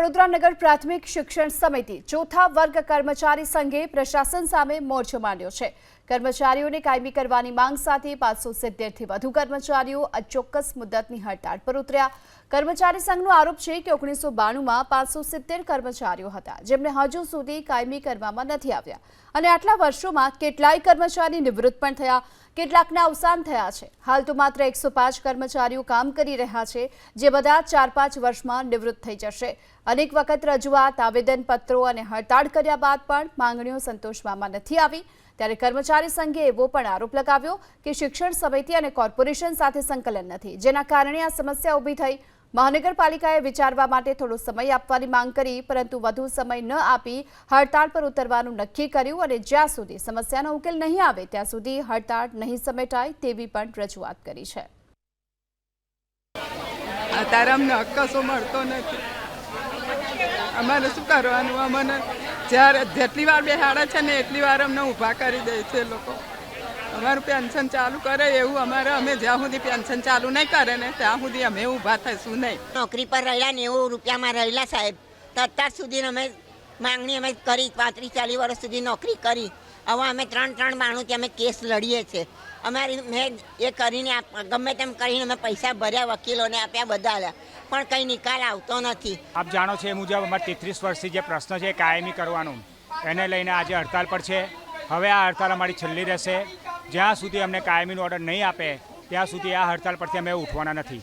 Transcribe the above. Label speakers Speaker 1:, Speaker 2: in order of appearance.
Speaker 1: વડોદરા નગર પ્રાથમિક શિક્ષણ સમિતિ ચોથા વર્ગ કર્મચારી સંઘે પ્રશાસન સામે મોરચો માંડ્યો છે. કર્મચારીઓને કાયમી કરવાની માંગ સાથે પાંચસો સિત્તેરથી વધુ કર્મચારીઓ અચોક્કસ મુદતની હડતાળ પર ઉતર્યા. કર્મચારી સંઘનો આરોપ છે કે ઓગણીસો બાણુંમાં પાંચસો સિત્તેર કર્મચારીઓ હતા. જેમને હજુ સુધી કાયમી કરવામાં નથી આવ્યા. અને આટલા વર્ષોમાં કેટલાય કર્મચારી નિવૃત્ત પણ થયા. કેટલાકના અવસાન થયા છે. હાલ તો માત્ર એકસો પાંચ કર્મચારીઓ કામ કરી રહ્યા છે, જે બધા ચાર પાંચ વર્ષમાં નિવૃત્ત થઈ જશે. અનેક વખત રજૂઆત, આવેદનપત્રો અને હડતાળ કર્યા બાદ પણ માંગણીઓ સંતોષવામાં નથી આવી. ત્યારે કર્મચારી સંઘે એવો પણ આરોપ લગાવ્યો કે શિક્ષણ સમિતિ અને કોર્પોરેશન સાથે સંકલન નથી, જેના કારણે આ સમસ્યા ઊભી થઈ. મહાનગરપાલિકાએ વિચારવા માટે થોડો સમય આપવાની માંગ કરી, પરંતુ વધુ સમય ન આપી હડતાળ પર ઉતરવાનું નક્કી કર્યું અને જ્યાં સુધી સમસ્યાનો ઉકેલ નહીં આવે, ત્યાં સુધી હડતાળ નહીં સમેટાય તેવી પણ રજૂઆત કરી છે.
Speaker 2: તારામને હક્કસો મળતો નથી? અમારે શું કરવાનું? અમને જ્યારે જેટલી વાર બેહાડે છે ને એટલી વાર અમને ઊભા કરી દે છે લોકો. અમારું પેન્શન ચાલુ કરે એવું અમારે અમે જ્યાં સુધી પેન્શન ચાલુ નહીં કરે ને ત્યાં સુધી અમે ઊભા થઈશું નહીં.
Speaker 3: નોકરી પર રહેલા નેવું રૂપિયામાં રહેલા સાહેબ. અત્યાર સુધી અમે માંગણી અમે કરી, પાંત્રીસ ચાલીસ વર્ષ સુધી નોકરી કરી. હવે અમે ત્રણ ત્રણ માણુથી અમે કેસ લડીએ છીએ. અમારી મેં એ કરીને ગમે તેમ કરીને અમે પૈસા ભર્યા, વકીલોને આપ્યા બધા પણ કંઈ નિકાલ આવતો નથી.
Speaker 4: આપ જાણો છો એ મુજબ અમારે તેત્રીસ વર્ષથી જે પ્રશ્ન છે કાયમી કરવાનો. એને લઈને આજે હડતાલ પર છે. હવે આ હડતાલ અમારી છેલ્લી રહેશે. જ્યાં સુધી અમને કાયમીનો ઓર્ડર નહીં આપે, ત્યાં સુધી આ હડતાલ પરથી અમે ઉઠવાના નથી.